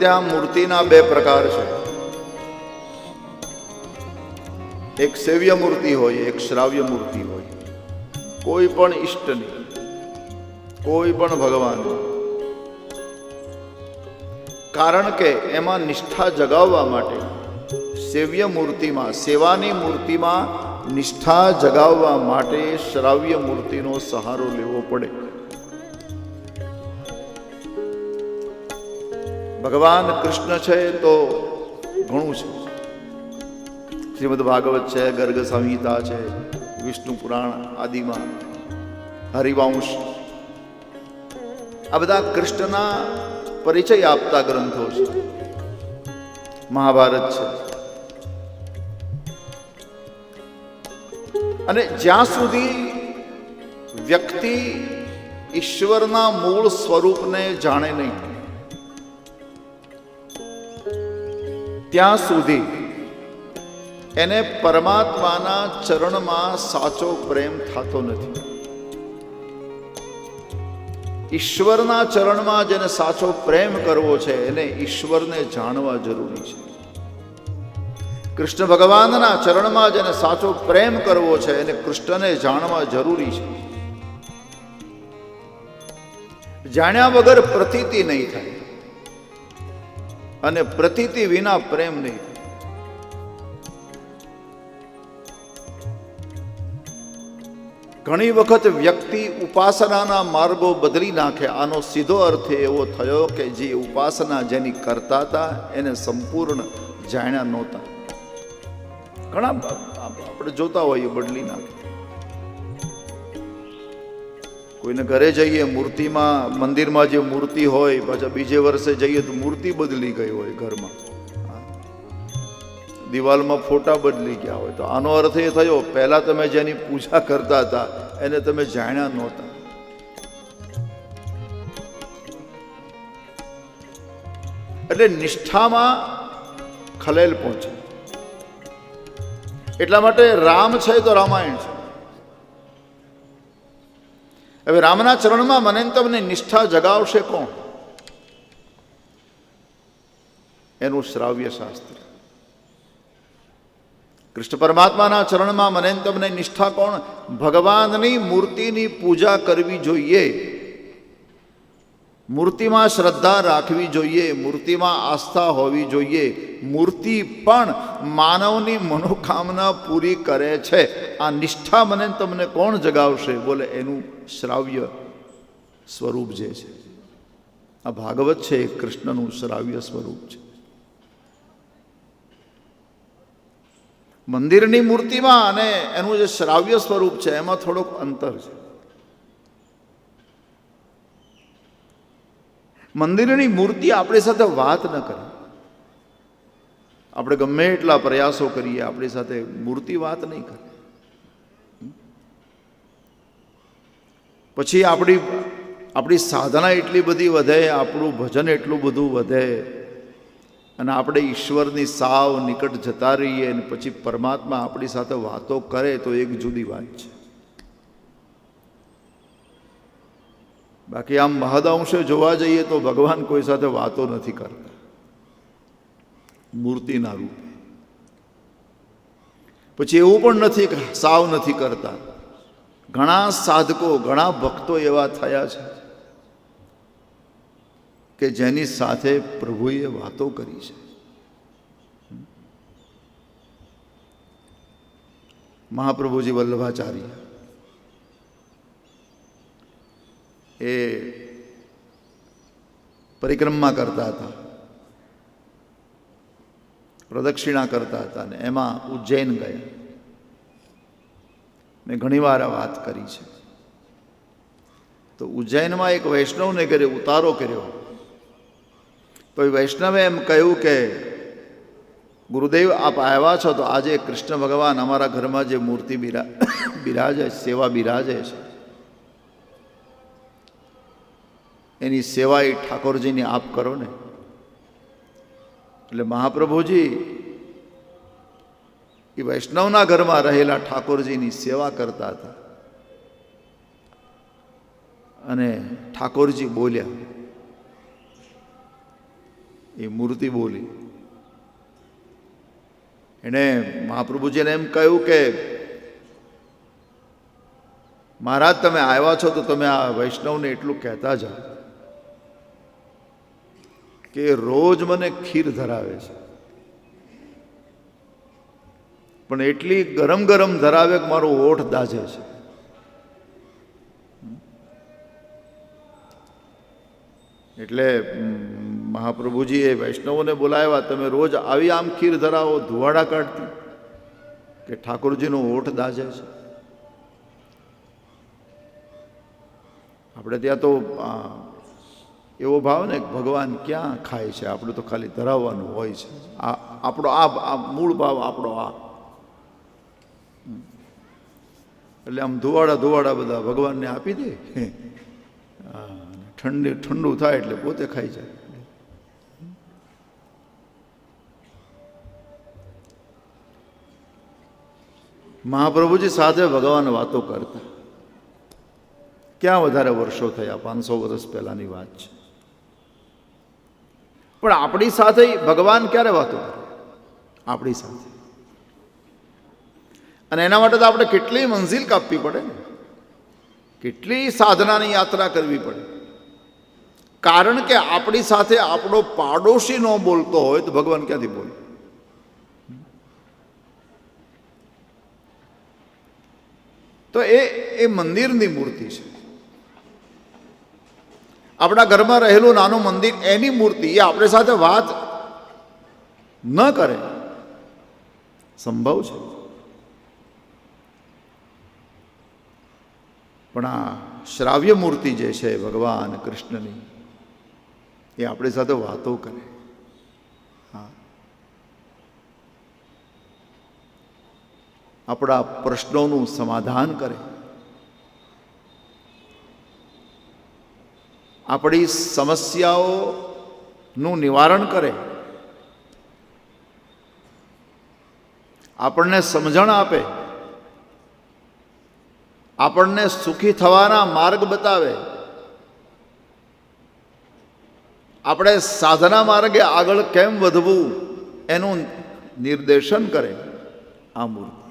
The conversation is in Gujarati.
ત્યાં મૂર્તિના બે પ્રકાર છે. એક સેવ્ય મૂર્તિ હોય, એક શ્રાવ્ય મૂર્તિ હોય. કોઈ પણ ઈષ્ટની, કોઈ પણ ભગવાન કારણ કે એમાં નિષ્ઠા જગાવવા માટે સેવ્ય મૂર્તિમાં, સેવાની મૂર્તિમાં નિષ્ઠા જગાવવા માટે શ્રાવ્ય મૂર્તિનો સહારો લેવો પડે. ભગવાન કૃષ્ણ છે તો ઘણું છે. શ્રીમદ ભાગવત છે, ગર્ગ સંહિતા છે, વિષ્ણુ પુરાણ આદિમાં, હરિવંશ. આ બધા કૃષ્ણના પરિચય આપતા ગ્રંથો છે. મહાભારત છે. અને જ્યાં સુધી વ્યક્તિ ઈશ્વરના મૂળ સ્વરૂપને જાણે નહીં ત્યાં સુધી એને પરમાત્માના ચરણમાં સાચો પ્રેમ થતો નથી. ઈશ્વરના ચરણમાં જેને સાચો પ્રેમ કરવો છે, એને ઈશ્વરને જાણવા જરૂરી છે. કૃષ્ણ ભગવાનના ચરણમાં જેને સાચો પ્રેમ કરવો છે, એને કૃષ્ણને જાણવા જરૂરી છે. જાણ્યા વગર પ્રતીતિ નહીં થાય. અને પ્રતીતિ વિના પ્રેમ નહીં. ઘણી વખત વ્યક્તિ ઉપાસનાના માર્ગો બદલી નાખે. આનો સીધો અર્થ એવો થયો કે જે ઉપાસના જેની કરતા હતા એને સંપૂર્ણ જાણ્યા નહોતા. ઘણા આપણે જોતા હોઈએ બદલી નાખે. કોઈને ઘરે જઈએ, મૂર્તિમાં, મંદિરમાં જે મૂર્તિ હોય, પાછા બીજે વર્ષે જઈએ તો મૂર્તિ બદલી ગઈ હોય ઘરમાં. દિવાલમાં ફોટા બદલી ગયા હોય. તો આનો અર્થ એ થયો, પહેલા તમે જેની પૂજા કરતા હતા, એને તમે જાણ્યા નહોતા. એટલે નિષ્ઠામાં ખલેલ પહોંચે. એટલા માટે રામ છે તો રામાયણ છે. હવે રામના ચરણમાં મને તમને નિષ્ઠા જગાવશે કોણ? એનું શ્રાવ્ય શાસ્ત્ર. કૃષ્ણ પરમાત્માના ચરણમાં મને તમને નિષ્ઠા કોણ? ભગવાનની મૂર્તિની પૂજા કરવી જોઈએ. મૂર્તિમાં શ્રદ્ધા રાખવી જોઈએ, મૂર્તિમાં આસ્થા હોવી જોઈએ. મૂર્તિ પણ માનવની મનોકામના પૂરી કરે છે. આ નિષ્ઠા મને તમને કોણ જગાવશે? બોલે, એનું શ્રાવ્ય સ્વરૂપ જે છે. આ ભાગવત છે એ કૃષ્ણનું શ્રાવ્ય સ્વરૂપ છે. મંદિરની મૂર્તિમાં અને એનું જે શ્રાવ્ય સ્વરૂપ છે, એમાં થોડોક અંતર છે. મંદિરની મૂર્તિ આપણી સાથે વાત ન કરે. આપણે ગમે એટલા પ્રયાસો કરીએ, આપણી સાથે મૂર્તિ વાત નહીં કરે. પછી આપણી આપણી સાધના એટલી બધી વધે, આપણું ભજન એટલું બધું વધે, અને આપણે ઈશ્વરની સાવ નિકટ જતા રહીએ અને પછી પરમાત્મા આપણી સાથે વાતો કરે તો એક જુદી વાત છે. બાકી આમ મહદાંશે જોવા જઈએ તો ભગવાન કોઈ સાથે વાતો નથી કરતા. મૂર્તિના રૂપે. પછી એવું પણ નથી સાવ નથી કરતા. ઘણા સાધકો, ઘણા ભક્તો એવા થયા છે કે જેની સાથે પ્રભુએ વાતો કરી છે. મહાપ્રભુજી વલ્લભાચાર્ય એ પરિક્રમા કરતા હતા. પ્રદક્ષિણા કરતા હતા ને એમાં ઉજ્જૈન ગયા. મેં ઘણીવાર આ વાત કરી છે. તો ઉજ્જૈનમાં એક વૈષ્ણવને કર્યો, ઉતારો કર્યો. તો એ વૈષ્ણવે એમ કહ્યું કે, ગુરુદેવ, આપ આવ્યા છો તો આજે કૃષ્ણ ભગવાન અમારા ઘરમાં જે મૂર્તિ બિરા, બિરાજે, સેવા બિરાજે છે એની સેવા એ ઠાકોરજીની આપ કરો ને. એટલે મહાપ્રભુજી એ વૈષ્ણવના ઘરમાં રહેલા ઠાકોરજીની સેવા કરતા હતા. અને ઠાકોરજી બોલ્યા, એ મૂર્તિ બોલી. એણે મહાપ્રભુજીને એમ કહ્યું કે, મહારાજ, તમે આવ્યા છો તો તમે આ વૈષ્ણવને એટલું કહેતા જાઓ. કે રોજ મને ખીર ધરાવે છે. પણ એટલી ગરમ ગરમ ધરાવે કે મારો ઓઠ દાજે છે. એટલે મહાપ્રભુજી મહાપ્રભુજીએ વૈષ્ણવોને બોલાવ્યા, તમે રોજ આવી આમ ખીર ધરાવો, ધુવાડા કાઢતી, કે ઠાકોરજીનો ઓઠ દાજે છે. આપણે ત્યાં તો એવો ભાવ ને ભગવાન ક્યાં ખાય છે? આપણે તો ખાલી ધરાવવાનું હોય છે. આ આપણો આ મૂળ ભાવ આપણો આ. એટલે આમ ધુવાડા ધુવાડા બધા ભગવાનને આપી દે. ઠંડી, ઠંડુ થાય એટલે પોતે ખાઈ જાય. મહાપ્રભુજી સાથે ભગવાન વાતો કરતા. ક્યાં વધારે વર્ષો થયા? પાંચસો વર્ષ પહેલાંની વાત છે. પણ આપણી સાથે ભગવાન ક્યારે વાતો કરે? આપણી સાથે. અને એના માટે તો આપણે કેટલી મંઝિલ કાપવી પડે ને? કેટલી સાધનાની યાત્રા કરવી પડે? કારણ કે આપણી સાથે આપણો પાડોશી ન બોલતો હોય તો ભગવાન ક્યાંથી બોલે? તો એ એ મંદિરની મૂર્તિ છે. આપણા ઘરમાં રહેલું નાનું મંદિર, એની મૂર્તિ એ આપણી સાથે વાત ન કરે. સંભવ છે. પણ આ શ્રાવ્ય મૂર્તિ જે છે ભગવાન કૃષ્ણની, એ આપણી સાથે વાતો કરે. હા. આપણા પ્રશ્નોનું સમાધાન કરે. આપણી સમસ્યાઓનું નિવારણ કરે. આપણને સમજણ આપે. આપણને સુખી થવાના માર્ગ બતાવે. આપણે સાધના માર્ગે આગળ કેમ વધવું એનું નિર્દેશન કરે. આ મૂર્તિ.